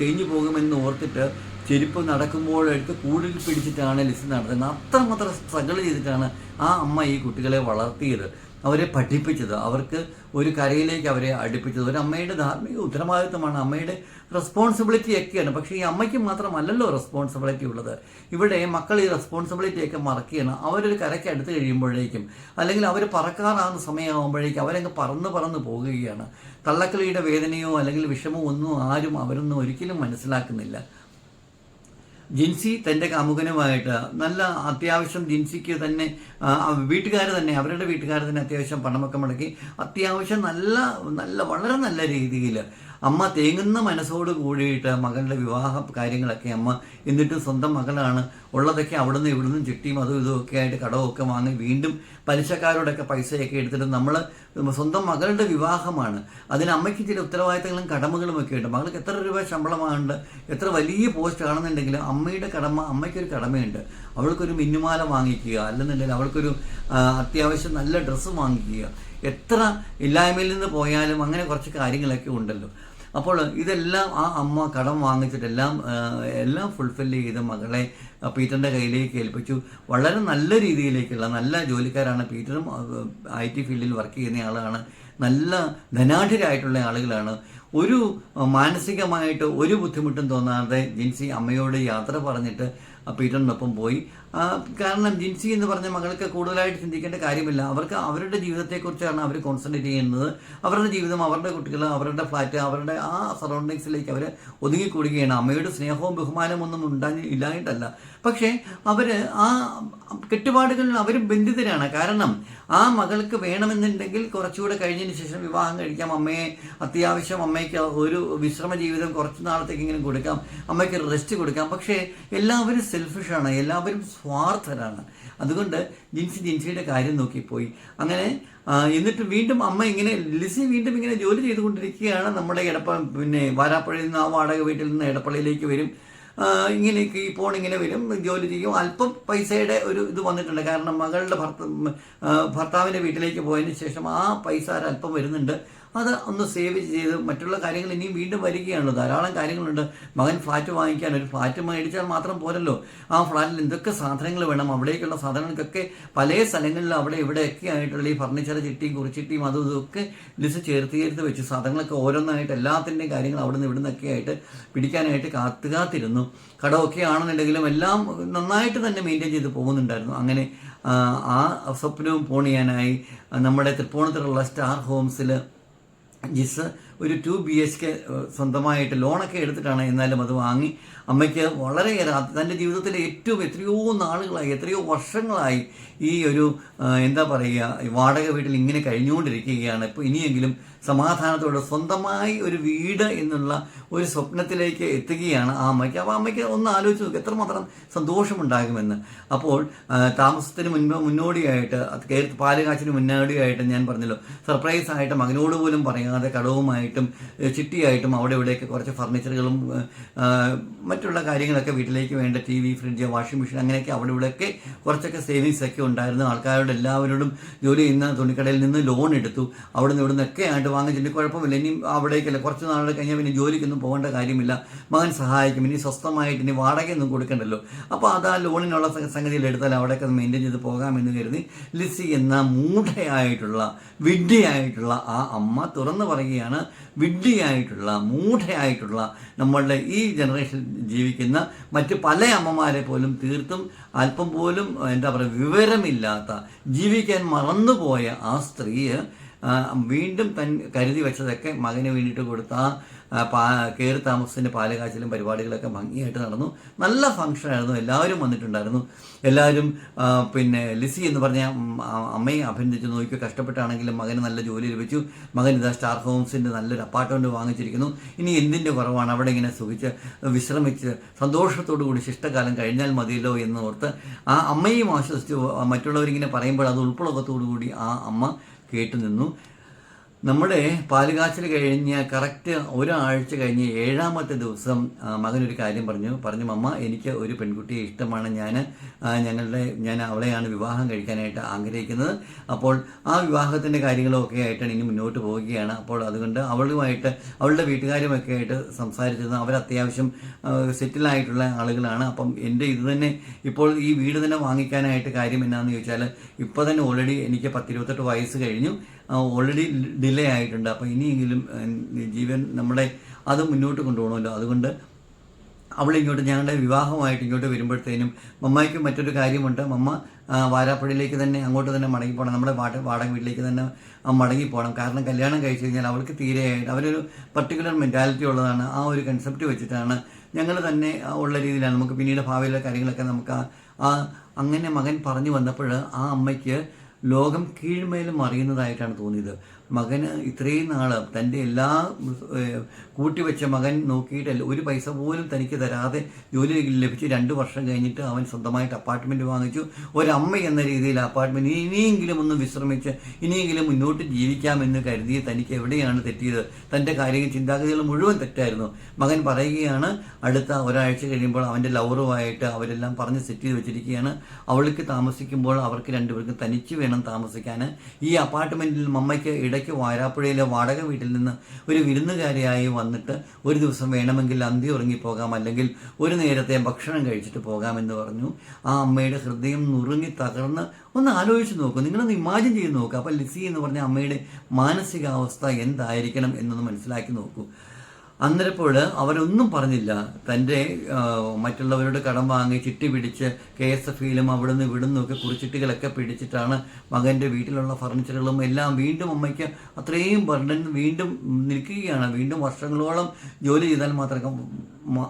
തേഞ്ഞു പോകുമെന്ന് ഓർത്തിട്ട് ചെരുപ്പ് നടക്കുമ്പോൾ എടുത്ത് കൂടുതൽ പിടിച്ചിട്ടാണ് ലിസ് നടത്തുന്നത് അത്രമാത്രം സ്ട്രഗിൾ ചെയ്തിട്ടാണ് ആ അമ്മ ഈ കുട്ടികളെ വളർത്തിയത്. അവരെ പഠിപ്പിച്ചത്. അവർക്ക് ഒരു കരയിലേക്ക് അവരെ അടുപ്പിച്ചത്. ഒരു അമ്മയുടെ ധാർമ്മിക ഉത്തരവാദിത്വമാണ്. അമ്മയുടെ റെസ്പോൺസിബിലിറ്റി ഒക്കെയാണ് പക്ഷേ ഈ അമ്മയ്ക്ക് മാത്രമല്ലല്ലോ റെസ്പോൺസിബിലിറ്റി ഉള്ളത് ഇവിടെ മക്കൾ ഈ റെസ്പോൺസിബിലിറ്റി ഒക്കെ മറക്കുകയാണ്. അവരൊരു കരയ്ക്ക് അടുത്ത് കഴിയുമ്പോഴേക്കും അല്ലെങ്കിൽ അവർ പറക്കാറാകുന്ന സമയമാകുമ്പോഴേക്കും അവരങ്ങ് പറന്ന് പറന്ന് പോകുകയാണ്. തള്ളക്കളിയുടെ വേദനയോ അല്ലെങ്കിൽ വിഷമോ ഒന്നും ആരും അവരൊന്നും ഒരിക്കലും മനസ്സിലാക്കുന്നില്ല. ജിൻസി തന്റെ കാമുകനുമായിട്ട് നല്ല അത്യാവശ്യം ജിൻസിക്ക് തന്നെ വീട്ടുകാർ തന്നെ അവരുടെ വീട്ടുകാർ തന്നെ അത്യാവശ്യം പണമൊക്കെ മുടക്കി അത്യാവശ്യം നല്ല നല്ല വളരെ നല്ല രീതിയിൽ അമ്മ തേങ്ങുന്ന മനസ്സോട് കൂടിയിട്ട് മകളുടെ വിവാഹ കാര്യങ്ങളൊക്കെ അമ്മ എന്നിട്ടും സ്വന്തം മകളാണ്. ഉള്ളതൊക്കെ അവിടുന്ന് ഇവിടുന്ന് ചിട്ടിയും അതും ഇതും ഒക്കെ ആയിട്ട് കടമൊക്കെ വാങ്ങി വീണ്ടും പലിശക്കാരോടൊക്കെ പൈസയൊക്കെ എടുത്തിട്ട് നമ്മൾ സ്വന്തം മകളുടെ വിവാഹമാണ്. അതിന് അമ്മയ്ക്ക് ചില ഉത്തരവാദിത്തങ്ങളും കടമകളും ഒക്കെ ഉണ്ട്. മകൾക്ക് എത്ര രൂപ ശമ്പളമാണുണ്ട് എത്ര വലിയ പോസ്റ്റ് ആണെന്നുണ്ടെങ്കിലും അമ്മയുടെ കടമ അമ്മയ്ക്കൊരു കടമയുണ്ട്. അവൾക്കൊരു മിന്നുമാല വാങ്ങിക്കുക അല്ലെന്നുണ്ടെങ്കിൽ അവൾക്കൊരു അത്യാവശ്യം നല്ല ഡ്രസ്സ് വാങ്ങിക്കുക. എത്ര ഇല്ലായ്മയിൽ നിന്ന് പോയാലും അങ്ങനെ കുറച്ച് കാര്യങ്ങളൊക്കെ ഉണ്ടല്ലോ. അപ്പോൾ ഇതെല്ലാം ആ അമ്മ കടം വാങ്ങിച്ചിട്ടെല്ലാം എല്ലാം ഫുൾഫിൽ ചെയ്ത് മകളെ പീറ്ററിന്റെ കയ്യിലേക്ക് ഏൽപ്പിച്ചു. വളരെ നല്ല രീതിയിലേക്കുള്ള നല്ല ജോലിക്കാരാണ്. പീറ്ററും ഐ ടി ഫീൽഡിൽ വർക്ക് ചെയ്യുന്ന ആളാണ്. നല്ല ധനാഢ്യരായിട്ടുള്ള ആളുകളാണ്. ഒരു മാനസികമായിട്ട് ഒരു ബുദ്ധിമുട്ടും തോന്നാതെ ജിൻസി അമ്മയോട് യാത്ര പറഞ്ഞിട്ട് പീറ്ററിനൊപ്പം പോയി. കാരണം ജിൻസി എന്ന് പറഞ്ഞ മകൾക്ക് കൂടുതലായിട്ട് ചിന്തിക്കേണ്ട കാര്യമില്ല. അവർക്ക് അവരുടെ ജീവിതത്തെക്കുറിച്ചാണ് അവർ കോൺസെൻട്രേറ്റ് ചെയ്യുന്നത്. അവരുടെ ജീവിതം അവരുടെ കുട്ടികൾ അവരുടെ ഫ്ലാറ്റ് അവരുടെ ആ സറൗണ്ടിങ്സിലേക്ക് അവർ ഒതുങ്ങിക്കൂടുകയാണ്. അമ്മയുടെ സ്നേഹവും ബഹുമാനവും ഒന്നും ഉണ്ടായി ഇല്ലായിട്ടല്ല പക്ഷേ അവർ ആ കെട്ടുപാടുകളിൽ അവർ ബന്ധിതരാണ്. കാരണം ആ മകൾക്ക് വേണമെന്നുണ്ടെങ്കിൽ കുറച്ചുകൂടെ കഴിഞ്ഞതിന് ശേഷം വിവാഹം കഴിക്കാം. അമ്മയെ അത്യാവശ്യം അമ്മയ്ക്ക് ഒരു വിശ്രമ ജീവിതം കുറച്ച് നാളത്തേക്കെങ്കിലും കൊടുക്കാം. അമ്മയ്ക്ക് റെസ്റ്റ് കൊടുക്കാം. പക്ഷേ എല്ലാവരും സെൽഫിഷാണ് എല്ലാവരും സ്വാർത്ഥരാണ്. അതുകൊണ്ട് ജിൻസി ജിൻസിയുടെ കാര്യം നോക്കിപ്പോയി അങ്ങനെ എന്നിട്ട് വീണ്ടും അമ്മ ഇങ്ങനെ ലിസി വീണ്ടും ഇങ്ങനെ ജോലി ചെയ്തുകൊണ്ടിരിക്കുകയാണ്. നമ്മുടെ എടപ്പ പിന്നെ വാരാപ്പള്ളിയിൽ നിന്ന് ആ വാടക വീട്ടിൽ നിന്ന് എടപ്പള്ളിയിലേക്ക് വരും. ഇങ്ങനെ ഈ ഫോൺ ഇങ്ങനെ വരും ജോലി ചെയ്യും. അല്പം പൈസയുടെ ഒരു ഇത് വന്നിട്ടുണ്ട്. കാരണം മകളുടെ ഭർത്ത ഭർത്താവിന്റെ വീട്ടിലേക്ക് പോയതിന് ശേഷം ആ പൈസ അല്പം വരുന്നുണ്ട്. അത് ഒന്ന് സേവ് ചെയ്ത് മറ്റുള്ള കാര്യങ്ങൾ ഇനിയും വീണ്ടും വരികയാണല്ലോ. ധാരാളം കാര്യങ്ങളുണ്ട്. മകൻ ഫ്ലാറ്റ് വാങ്ങിക്കാൻ ഒരു ഫ്ലാറ്റ് മേടിച്ചാൽ മാത്രം പോരല്ലോ. ആ ഫ്ലാറ്റിൽ എന്തൊക്കെ സാധനങ്ങൾ വേണം? അവിടേക്കുള്ള സാധനങ്ങൾക്കൊക്കെ പല സ്ഥലങ്ങളിൽ അവിടെ ഇവിടെയൊക്കെ ആയിട്ടുള്ള ഈ ഫർണിച്ചർ ചിട്ടിയും കുറിച്ചിട്ടിയും അതും ഇതൊക്കെ ലിസ്റ്റ് ചേർത്ത് ചേർത്ത് വെച്ച് സാധനങ്ങളൊക്കെ ഓരോന്നായിട്ട് എല്ലാത്തിന്റെയും കാര്യങ്ങൾ അവിടെ നിന്ന് ഇവിടെ നിന്നൊക്കെ ആയിട്ട് പിടിക്കാനായിട്ട് കാത്തു കാത്തിരുന്നു. കടമൊക്കെ ആണെന്നുണ്ടെങ്കിലും എല്ലാം നന്നായിട്ട് തന്നെ മെയിന്റെയിൻ ചെയ്ത് പോകുന്നുണ്ടായിരുന്നു. അങ്ങനെ ആ, ആ സ്വപ്നവും പൂണിയാനായി നമ്മുടെ തൃപ്പൂണിത്തുറയുള്ള സ്റ്റാർ ഹോംസിൽ ജിസ് ഒരു ടു ബി എച്ച് കെ സ്വന്തമായിട്ട് ലോണൊക്കെ എടുത്തിട്ടാണ് എന്നാലും അത് വാങ്ങി അമ്മയ്ക്ക് വളരെയേറെ തന്റെ ജീവിതത്തിലെ ഏറ്റവും എത്രയോ നാളുകളായി എത്രയോ വർഷങ്ങളായി ഈ ഒരു എന്താ പറയുക വാടക വീട്ടിൽ ഇങ്ങനെ കഴിഞ്ഞുകൊണ്ടിരിക്കുകയാണ്. ഇപ്പോൾ ഇനിയെങ്കിലും സമാധാനത്തോടെ സ്വന്തമായി ഒരു വീട് എന്നുള്ള ഒരു സ്വപ്നത്തിലേക്ക് എത്തുകയാണ് ആ അമ്മയ്ക്ക്. അപ്പോൾ അമ്മയ്ക്ക് ഒന്ന് ആലോചിച്ച് നോക്കുക എത്രമാത്രം സന്തോഷമുണ്ടാകുമെന്ന്. അപ്പോൾ താമസത്തിന് മുൻപ് മുന്നോടിയായിട്ട് അത് കയറി പാൽ മുന്നോടിയായിട്ട് ഞാൻ പറഞ്ഞല്ലോ സർപ്രൈസ് ആയിട്ട് മകനോട് പോലും പറയാതെ കടവുമായിട്ടും ഏ, ചിട്ടിയായിട്ടും അവിടെ ഇവിടെയൊക്കെ കുറച്ച് ഫർണിച്ചറുകളും മറ്റുള്ള കാര്യങ്ങളൊക്കെ വീട്ടിലേക്ക് വേണ്ട T V fridge washing machine അങ്ങനെയൊക്കെ അവിടെ ഇവിടെയൊക്കെ കുറച്ചൊക്കെ സേവിങ്സ് ഒക്കെ ഉണ്ടായിരുന്നു. ആൾക്കാരോട് എല്ലാവരോടും ജോലി ചെയ്യുന്ന തുണിക്കടയിൽ നിന്ന് ലോൺ എടുത്തു. അവിടെ നിന്ന് ഇവിടെ നിന്നൊക്കെ ആയിട്ട് വാങ്ങിച്ചിട്ട് കുഴപ്പമില്ല. ഇനി അവിടേക്കല്ല. കുറച്ച് നാളുകൾ കഴിഞ്ഞാൽ പിന്നെ ജോലിക്കൊന്നും പോകേണ്ട കാര്യമില്ല. മകൻ സഹായിക്കും. ഇനി സ്വസ്ഥമായിട്ട് ഇനി വാടകയൊന്നും കൊടുക്കണ്ടല്ലോ. അപ്പോൾ അത് ആ ലോണിനുള്ള സംഗതിയിൽ എടുത്താൽ അവിടെയൊക്കെ മെയിന്റെയിൻ ചെയ്ത് പോകാമെന്ന് കരുതി ലിസി എന്ന മൂഢയായിട്ടുള്ള വിഡ്ഢിയായിട്ടുള്ള ആ അമ്മ തുറന്നു പറയുകയാണ് വിഡ്ഢിയായിട്ടുള്ള മൂഢയായിട്ടുള്ള നമ്മളുടെ ഈ ജനറേഷൻ ജീവിക്കുന്ന മറ്റ് പല അമ്മമാരെ പോലും തീർത്തും അല്പം പോലും എന്താ പറയുക വിവരമില്ലാത്ത ജീവിക്കാൻ മറന്നുപോയ ആ സ്ത്രീയെ വീണ്ടും തൻ കരുതി വെച്ചതൊക്കെ മകന് വേണ്ടിയിട്ട് കൊടുത്ത പാ കയറി താമസത്തിന്റെ പാലുകാച്ചിലും പരിപാടികളൊക്കെ ഭംഗിയായിട്ട് നടന്നു. നല്ല ഫംഗ്ഷനായിരുന്നു എല്ലാവരും വന്നിട്ടുണ്ടായിരുന്നു. എല്ലാവരും പിന്നെ ലിസി എന്ന് പറഞ്ഞ അമ്മയെ അഭിനന്ദിച്ചു. നോക്കി കഷ്ടപ്പെട്ടാണെങ്കിലും മകന് നല്ല ജോലി ലഭിച്ചു. മകൻ ഇതാ സ്റ്റാർ ഹോംസിന്റെ നല്ലൊരു അപ്പാർട്ട്മെന്റ് വാങ്ങിച്ചിരിക്കുന്നു. ഇനി എന്തിന്റെ കുറവാണ്? അവിടെ ഇങ്ങനെ സുഖിച്ച് വിശ്രമിച്ച് സന്തോഷത്തോടു കൂടി ശിഷ്ടകാലം കഴിഞ്ഞാൽ മതിയല്ലോ എന്ന് ഓർത്ത് ആ അമ്മയും ആശ്വസിച്ചു മറ്റുള്ളവരിങ്ങനെ പറയുമ്പോൾ അത് ഉൾപ്പുളകത്തോടു കൂടി ആ അമ്മ കേട്ടു നിന്നു നമ്മുടെ പാലുകാച്ചിൽ കഴിഞ്ഞ കറക്റ്റ് ഒരാഴ്ച കഴിഞ്ഞ് ഏഴാമത്തെ ദിവസം മകനൊരു കാര്യം പറഞ്ഞു. പറഞ്ഞു മമ്മ എനിക്ക് ഒരു പെൺകുട്ടിയെ ഇഷ്ടമാണ്. ഞാൻ ഞങ്ങളുടെ ഞാൻ അവളെയാണ് വിവാഹം കഴിക്കാനായിട്ട് ആഗ്രഹിക്കുന്നത്. അപ്പോൾ ആ വിവാഹത്തിന്റെ കാര്യങ്ങളൊക്കെ ആയിട്ടാണ് ഇനി മുന്നോട്ട് പോവുകയാണ്. അപ്പോൾ അതുകൊണ്ട് അവളുമായിട്ട് അവളുടെ വീട്ടുകാരുമൊക്കെ ആയിട്ട് സംസാരിച്ചിരുന്നു. അവർ അത്യാവശ്യം സെറ്റിലായിട്ടുള്ള ആളുകളാണ്. അപ്പം എന്റെ ഇത് തന്നെ ഇപ്പോൾ ഈ വീട് തന്നെ വാങ്ങിക്കാനായിട്ട് കാര്യം എന്നാന്ന് ചോദിച്ചാൽ ഇപ്പോൾ തന്നെ ഓൾറെഡി എനിക്ക് പത്തിരുപത്തെട്ട് വയസ്സ് കഴിഞ്ഞു. ഓൾറെഡി ഡിലേ ആയിട്ടുണ്ട്. അപ്പോൾ ഇനിയെങ്കിലും ജീവൻ നമ്മളെ അത് മുന്നോട്ട് കൊണ്ടുപോകണമല്ലോ. അതുകൊണ്ട് അവളിങ്ങോട്ട് ഞങ്ങളുടെ വിവാഹമായിട്ട് ഇങ്ങോട്ട് വരുമ്പോഴത്തേനും മമ്മയ്ക്ക് മറ്റൊരു കാര്യമുണ്ട്. മമ്മ വാരാപ്പള്ളിയിലേക്ക് തന്നെ അങ്ങോട്ട് തന്നെ മടങ്ങി പോകണം. നമ്മുടെ വാട വാടക വീട്ടിലേക്ക് തന്നെ മടങ്ങി പോകണം. കാരണം കല്യാണം കഴിച്ചു കഴിഞ്ഞാൽ അവൾക്ക് തീരെയായിട്ട് അവരൊരു പർട്ടിക്കുലർ മെന്റാലിറ്റി ഉള്ളതാണ്. ആ ഒരു കൺസെപ്റ്റ് വെച്ചിട്ടാണ് ഞങ്ങൾ തന്നെ ഉള്ള രീതിയിലാണ്. നമുക്ക് പിന്നീട് ഭാവിയിലെ കാര്യങ്ങളൊക്കെ നമുക്ക് ആ അങ്ങനെ മകൻ പറഞ്ഞു വന്നപ്പോൾ ആ അമ്മയ്ക്ക് ലോകം കീഴ്മേലും അറിയുന്നതായിട്ടാണ് തോന്നിയത്. മകന് ഇത്രയും നാൾ തന്റെ എല്ലാ കൂട്ടിവെച്ച മകൻ നോക്കിയിട്ടല്ല ഒരു പൈസ പോലും തനിക്ക് തരാതെ ജോലി ലഭിച്ച് രണ്ട് വർഷം കഴിഞ്ഞിട്ട് അവൻ സ്വന്തമായിട്ട് അപ്പാർട്ട്മെന്റ് വാങ്ങിച്ചു. ഒരമ്മ എന്ന രീതിയിൽ അപ്പാർട്ട്മെന്റ് ഇനിയെങ്കിലും ഒന്ന് വിശ്രമിച്ച് ഇനിയെങ്കിലും മുന്നോട്ട് ജീവിക്കാമെന്ന് കരുതി തനിക്ക് എവിടെയാണ് തെറ്റിയത്? തന്റെ കാര്യങ്ങൾ ചിന്താഗതികൾ മുഴുവൻ തെറ്റായിരുന്നു. മകൻ പറയുകയാണ് അടുത്ത ഒരാഴ്ച കഴിയുമ്പോൾ അവന്റെ ലവറുമായിട്ട് അവരെല്ലാം പറഞ്ഞ് സെറ്റ് ചെയ്ത് വെച്ചിരിക്കുകയാണ്. അവൾക്ക് താമസിക്കുമ്പോൾ അവർക്ക് രണ്ടുപേർക്കും തനിച്ച് വേണം താമസിക്കാൻ. ഈ അപ്പാർട്ട്മെന്റിൽ മമ്മയ്ക്ക് ഇടയ്ക്ക് വാരാപ്പുഴയിലെ വാടക വീട്ടിൽ നിന്ന് ഒരു വിരുന്നുകാരിയായി വന്നിട്ട് ഒരു ദിവസം വേണമെങ്കിൽ അന്തി ഉറങ്ങിപ്പോകാം അല്ലെങ്കിൽ ഒരു നേരത്തെ ഭക്ഷണം കഴിച്ചിട്ട് പോകാമെന്ന് പറഞ്ഞു. ആ അമ്മയുടെ ഹൃദയം നുറുങ്ങി തകർന്ന് ഒന്ന് ആലോചിച്ച് നോക്കൂ. നിങ്ങളൊന്ന് ഇമാജിൻ ചെയ്ത് നോക്കുക അപ്പോൾ ലിസി എന്ന് പറഞ്ഞ അമ്മയുടെ മാനസികാവസ്ഥ എന്തായിരിക്കണം എന്നൊന്ന് മനസ്സിലാക്കി നോക്കൂ. അന്നേരപ്പോൾ അവരൊന്നും പറഞ്ഞില്ല. തന്റെ മറ്റുള്ളവരുടെ കടം വാങ്ങി ചിട്ടി പിടിച്ച് കെ എസ് എഫിയിലും അവിടെ നിന്ന് വിടുന്നു ഒക്കെ കുറിച്ചിട്ടുകളൊക്കെ പിടിച്ചിട്ടാണ് മകന്റെ വീട്ടിലുള്ള ഫർണിച്ചറുകളും എല്ലാം വീണ്ടും അമ്മയ്ക്ക് അത്രയും ബർഡൻ വീണ്ടും നിൽക്കുകയാണ്. വീണ്ടും വർഷങ്ങളോളം ജോലി ചെയ്താൽ മാത്രമേ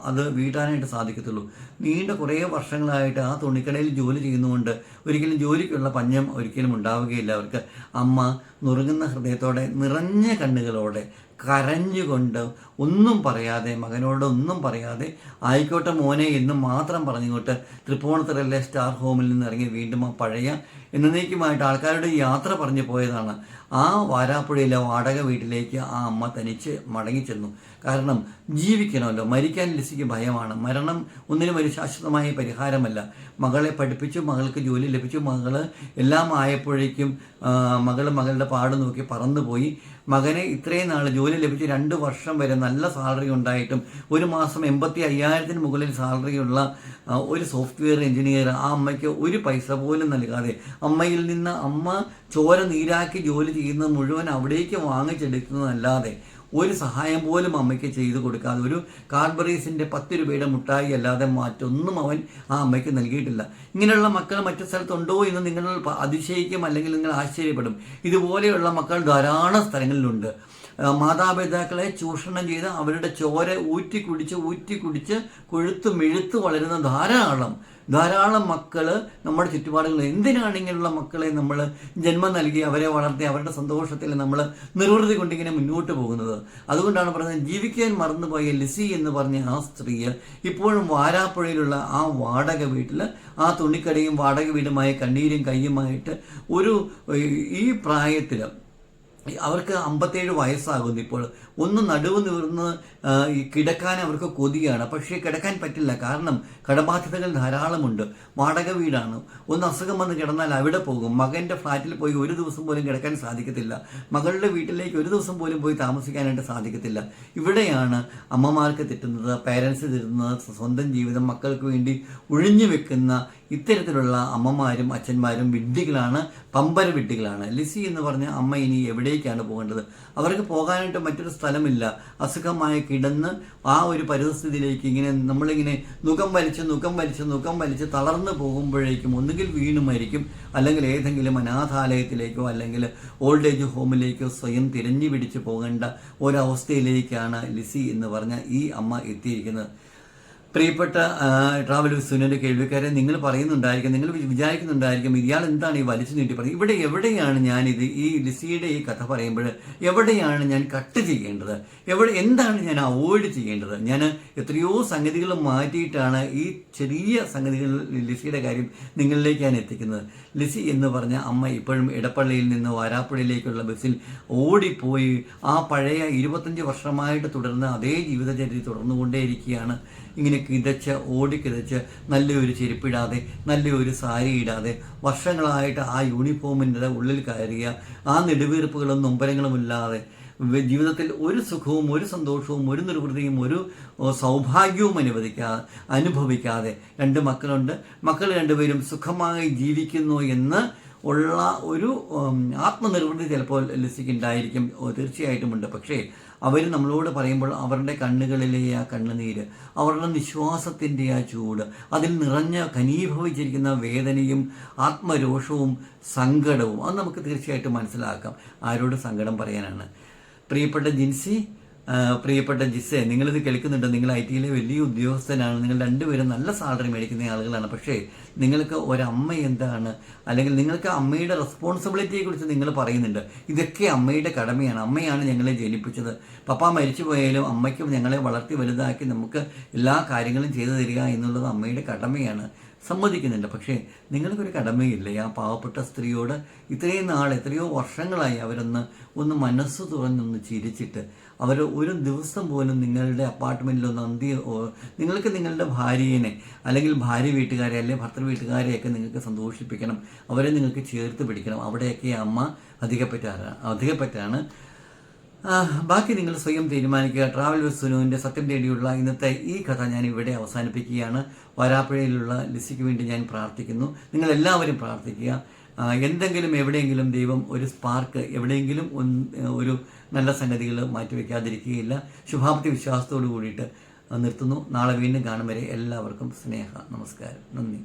അത് വീട്ടാനായിട്ട് സാധിക്കത്തുള്ളൂ. നീണ്ട കുറേ വർഷങ്ങളായിട്ട് ആ തുണിക്കടയിൽ ജോലി ചെയ്യുന്നതുകൊണ്ട് ഒരിക്കലും ജോലിക്കുള്ള പഞ്ഞം ഒരിക്കലും ഉണ്ടാവുകയില്ല അവർക്ക്. അമ്മ നുറുങ്ങുന്ന ഹൃദയത്തോടെ നിറഞ്ഞ കണ്ണുകളോടെ കരഞ്ഞുകൊണ്ട് ഒന്നും പറയാതെ മകനോട് ഒന്നും പറയാതെ ആയിക്കോട്ടെ മോനെ എന്ന് മാത്രം പറഞ്ഞുകൊണ്ട് തൃപ്പൂണിത്തുറയിലെ സ്റ്റാർ ഹോമിൽ നിന്ന് ഇറങ്ങി വീണ്ടും ആ പഴയ എന്നേക്കുമായിട്ട് ആൾക്കാരുടെ യാത്ര പറഞ്ഞു പോയതാണ്. ആ വാരാപ്പുഴയിലെ വാടക വീട്ടിലേക്ക് ആ അമ്മ തനിച്ച് മടങ്ങിച്ചെന്നു. കാരണം ജീവിക്കണമല്ലോ. മരിക്കാൻ ലസിക്ക് ഭയമാണ്. മരണം ഒന്നിനും ഒരു ശാശ്വതമായ പരിഹാരമല്ല. മകളെ പഠിപ്പിച്ചു മകൾക്ക് ജോലി ലഭിച്ചു മകൾ എല്ലാം ആയപ്പോഴേക്കും മകൾ മകളുടെ പാട് നോക്കി പറന്നുപോയി. മകനെ ഇത്രയും നാൾ ജോലി ലഭിച്ച് രണ്ട് വർഷം വരെ നല്ല സാലറി ഉണ്ടായിട്ടും ഒരു മാസം എൺപത്തി അയ്യായിരത്തിന് മുകളിൽ സാലറിയുള്ള ഒരു സോഫ്റ്റ്വെയർ എഞ്ചിനീയർ ആ അമ്മയ്ക്ക് ഒരു പൈസ പോലും നൽകാതെ അമ്മയിൽ നിന്ന് അമ്മ ചോര നീരാക്കി ജോലി ചെയ്യുന്ന മുഴുവൻ അവിടേക്ക് വാങ്ങിച്ചെടുക്കുന്നതല്ലാതെ ഒരു സഹായം പോലും അമ്മയ്ക്ക് ചെയ്തു കൊടുക്കാതെ ഒരു കാർബറീസിന്റെ പത്ത് രൂപയുടെ മുട്ടായി അല്ലാതെ മറ്റൊന്നും അവൻ ആ അമ്മയ്ക്ക് നൽകിയിട്ടില്ല. ഇങ്ങനെയുള്ള മക്കൾ മറ്റു സ്ഥലത്തുണ്ടോ എന്ന് നിങ്ങൾ അതിശയിക്കും അല്ലെങ്കിൽ നിങ്ങൾ ആശ്ചര്യപ്പെടും. ഇതുപോലെയുള്ള മക്കൾ ധാരാളം സ്ഥലങ്ങളിലുണ്ട്. മാതാപിതാക്കളെ ചൂഷണം ചെയ്ത് അവരുടെ ചോര ഊറ്റി കുടിച്ച് ഊറ്റി കുടിച്ച് കൊഴുത്ത് മെഴുത്ത് വളരുന്ന ധാരാളം ധാരാളം മക്കൾ നമ്മുടെ ചുറ്റുപാടുകൾ എന്തിനാണ് ഇങ്ങനെയുള്ള മക്കളെ നമ്മൾ ജന്മം നൽകി അവരെ വളർത്തി അവരുടെ സന്തോഷത്തിൽ നമ്മൾ നിർവൃതി കൊണ്ടിങ്ങനെ മുന്നോട്ട് പോകുന്നത്. അതുകൊണ്ടാണ് പറയുന്നത് ജീവിക്കാൻ മറന്നുപോയ ലിസി എന്ന് പറഞ്ഞ ആ സ്ത്രീ ഇപ്പോഴും വാരാപ്പുഴയിലുള്ള ആ വാടക വീട്ടിൽ ആ തുണിക്കടയും വാടക വീടുമായ കണ്ണീരും കയ്യുമായിട്ട് ഒരു ഈ പ്രായത്തിൽ അവർക്ക് അമ്പത്തേഴ് വയസ്സാകുന്നു ഇപ്പോൾ. ഒന്ന് നടുവ് നിവർന്ന് കിടക്കാൻ അവർക്ക് കൊതിയാണ്. പക്ഷേ കിടക്കാൻ പറ്റില്ല. കാരണം കടബാധ്യതകൾ ധാരാളമുണ്ട്. വാടക വീടാണ്. ഒന്ന് അസുഖം വന്ന് കിടന്നാൽ അവിടെ പോകും. മകന്റെ ഫ്ലാറ്റിൽ പോയി ഒരു ദിവസം പോലും കിടക്കാൻ സാധിക്കത്തില്ല. മകളുടെ വീട്ടിലേക്ക് ഒരു ദിവസം പോലും പോയി താമസിക്കാനായിട്ട് സാധിക്കത്തില്ല. ഇവിടെയാണ് അമ്മമാർക്ക് തെറ്റുന്നത് പേരൻസ് തെറ്റുന്നത് സ്വന്തം ജീവിതം മക്കൾക്ക് വേണ്ടി ഒഴിഞ്ഞു വെക്കുന്ന ഇത്തരത്തിലുള്ള അമ്മമാരും അച്ഛന്മാരും വിഡ്ഢികളാണ് പമ്പര വിഡ്ഢികളാണ്. ലിസി എന്ന് പറഞ്ഞ അമ്മ ഇനി എവിടേക്കാണ് പോകേണ്ടത്? അവർക്ക് പോകാനായിട്ട് മറ്റൊരു സ്ഥലമില്ല. അസുഖമായി കിടന്ന് ആ ഒരു പരിസ്ഥിതിയിലേക്ക് ഇങ്ങനെ നമ്മളിങ്ങനെ നുഖം വലിച്ച് നുഖം വലിച്ച് നുഖം വലിച്ച് തളർന്നു പോകുമ്പോഴേക്കും ഒന്നുകിൽ വീണ് മരിക്കും അല്ലെങ്കിൽ ഏതെങ്കിലും അനാഥാലയത്തിലേക്കോ അല്ലെങ്കിൽ ഓൾഡ് ഏജ് ഹോമിലേക്കോ സ്വയം തിരഞ്ഞു പിടിച്ച് പോകേണ്ട ഒരവസ്ഥയിലേക്കാണ് ലിസി എന്ന് പറഞ്ഞ ഈ അമ്മ എത്തിയിരിക്കുന്നത്. പ്രിയപ്പെട്ട ട്രാവൽ സുനന്റെ കേൾവിക്കാരെ നിങ്ങൾ പറയുന്നുണ്ടായിരിക്കും നിങ്ങൾ വിചാരിക്കുന്നുണ്ടായിരിക്കും ഇയാൾ എന്താണ് ഈ വലിച്ചു നീട്ടി പറയുന്നത്? ഇവിടെ എവിടെയാണ് ഞാൻ ഇത് ഈ ലിസിയുടെ ഈ കഥ പറയുമ്പോൾ എവിടെയാണ് ഞാൻ കട്ട് ചെയ്യേണ്ടത്? എവിടെ എന്താണ് ഞാൻ അവോയ്ഡ് ചെയ്യേണ്ടത്? ഞാൻ എത്രയോ സംഗതികൾ മാറ്റിയിട്ടാണ് ഈ ചെറിയ സംഗതികൾ ലിസിയുടെ കാര്യം നിങ്ങളിലേക്ക് ഞാൻ എത്തിക്കുന്നത്. ലിസി എന്ന് പറഞ്ഞ അമ്മ ഇപ്പോഴും ഇടപ്പള്ളിയിൽ നിന്ന് വാരാപ്പുഴയിലേക്കുള്ള ബസ്സിൽ ഓടിപ്പോയി ആ പഴയ ഇരുപത്തഞ്ച് വർഷമായിട്ട് തുടർന്ന അതേ ജീവിതചര്യ തുടർന്നുകൊണ്ടേയിരിക്കുകയാണ്. ഇങ്ങനെ കിതച്ച് ഓടിക്കിതച്ച് നല്ലൊരു ചെരുപ്പിടാതെ നല്ലൊരു സാരി ഇടാതെ വർഷങ്ങളായിട്ട് ആ യൂണിഫോമിന്റെ ഉള്ളിൽ കയറിയ ആ നെടുവീർപ്പുകളും നൊമ്പരങ്ങളും ഇല്ലാതെ ജീവിതത്തിൽ ഒരു സുഖവും ഒരു സന്തോഷവും ഒരു നിർവൃതിയും ഒരു സൗഭാഗ്യവും അനുവദിക്കാ അനുഭവിക്കാതെ രണ്ട് മക്കളുണ്ട്. മക്കൾ രണ്ടുപേരും സുഖമായി ജീവിക്കുന്നു എന്ന് ഉള്ള ഒരു ആത്മനിർവൃതി ചിലപ്പോൾ ലിസിക്ക് ഉണ്ടായിരിക്കും തീർച്ചയായിട്ടും ഉണ്ട്. പക്ഷേ അവർ നമ്മളോട് പറയുമ്പോൾ അവരുടെ കണ്ണുകളിലെ ആ കണ്ണുനീര് അവരുടെ നിശ്വാസത്തിന്റെ ആ ചൂട് അതിൽ നിറഞ്ഞ ഘനീഭവിച്ചിരിക്കുന്ന വേദനയും ആത്മരോഷവും സങ്കടവും അത് നമുക്ക് തീർച്ചയായിട്ടും മനസ്സിലാക്കാം. ആരോട് സങ്കടം പറയാനാണ്? പ്രിയപ്പെട്ട ജിൻസി പ്രിയപ്പെട്ട ജിസെ നിങ്ങളിത് കേൾക്കുന്നുണ്ട്. നിങ്ങൾ ഐ ടിയിലെ വലിയ ഉദ്യോഗസ്ഥനാണ്. നിങ്ങൾ രണ്ടുപേരും നല്ല സാലറി മേടിക്കുന്ന ആളുകളാണ്. പക്ഷേ നിങ്ങൾക്ക് ഒരമ്മ എന്താണ്? അല്ലെങ്കിൽ നിങ്ങൾക്ക് അമ്മയുടെ റെസ്പോൺസിബിലിറ്റിയെക്കുറിച്ച് നിങ്ങൾ പറയുന്നുണ്ട്. ഇതൊക്കെ അമ്മയുടെ കടമയാണ്. അമ്മയാണ് ഞങ്ങളെ ജനിപ്പിച്ചത്. പപ്പ മരിച്ചു പോയാലും അമ്മയ്ക്കും ഞങ്ങളെ വളർത്തി വലുതാക്കി നമുക്ക് എല്ലാ കാര്യങ്ങളും ചെയ്തു തരിക എന്നുള്ളത് അമ്മയുടെ കടമയാണ്. സമ്മതിക്കുന്നുണ്ട്. പക്ഷേ നിങ്ങൾക്കൊരു കടമയില്ലേ? ആ പാവപ്പെട്ട സ്ത്രീയോട് ഇത്രയും നാൾ എത്രയോ വർഷങ്ങളായി അവരൊന്ന് ഒന്ന് മനസ്സ് തുറന്നൊന്ന് ചിരിച്ചിട്ട് അവർ ഒരു ദിവസം പോലും നിങ്ങളുടെ അപ്പാർട്ട്മെന്റിലൊന്ന് അന്തി നിങ്ങൾക്ക് നിങ്ങളുടെ ഭാര്യേനെ അല്ലെങ്കിൽ ഭാര്യ വീട്ടുകാരെ അല്ലെങ്കിൽ ഭർത്തൃ വീട്ടുകാരെയൊക്കെ നിങ്ങൾക്ക് സന്തോഷിപ്പിക്കണം. അവരെ നിങ്ങൾക്ക് ചേർത്ത് പിടിക്കണം. അവിടെയൊക്കെ അമ്മ അധികപ്പറ്റാറാണ് അധികപ്പറ്റാണ് ബാക്കി നിങ്ങൾ സ്വയം തീരുമാനിക്കുക. ട്രാവൽ വിത്ത് സുനുവിന്റെ സത്യം തേടിയുള്ള ഇന്നത്തെ ഈ കഥ ഞാൻ ഇവിടെ അവസാനിപ്പിക്കുകയാണ്. വരാപ്പുഴയിലുള്ള ലിസിക്ക് വേണ്ടി ഞാൻ പ്രാർത്ഥിക്കുന്നു. നിങ്ങൾ എല്ലാവരും പ്രാർത്ഥിക്കുക. എന്തെങ്കിലും എവിടെയെങ്കിലും ദൈവം ഒരു സ്പാർക്ക് എവിടെയെങ്കിലും ഒരു നല്ല സംഗതികൾ മാറ്റിവെക്കാതിരിക്കുകയില്ല. ശുഭാപ്തി വിശ്വാസത്തോടു കൂടിയിട്ട് നിർത്തുന്നു. നാളെ വീണ്ടും കാണും വരെ എല്ലാവർക്കും സ്നേഹ നമസ്കാരം. നന്ദി.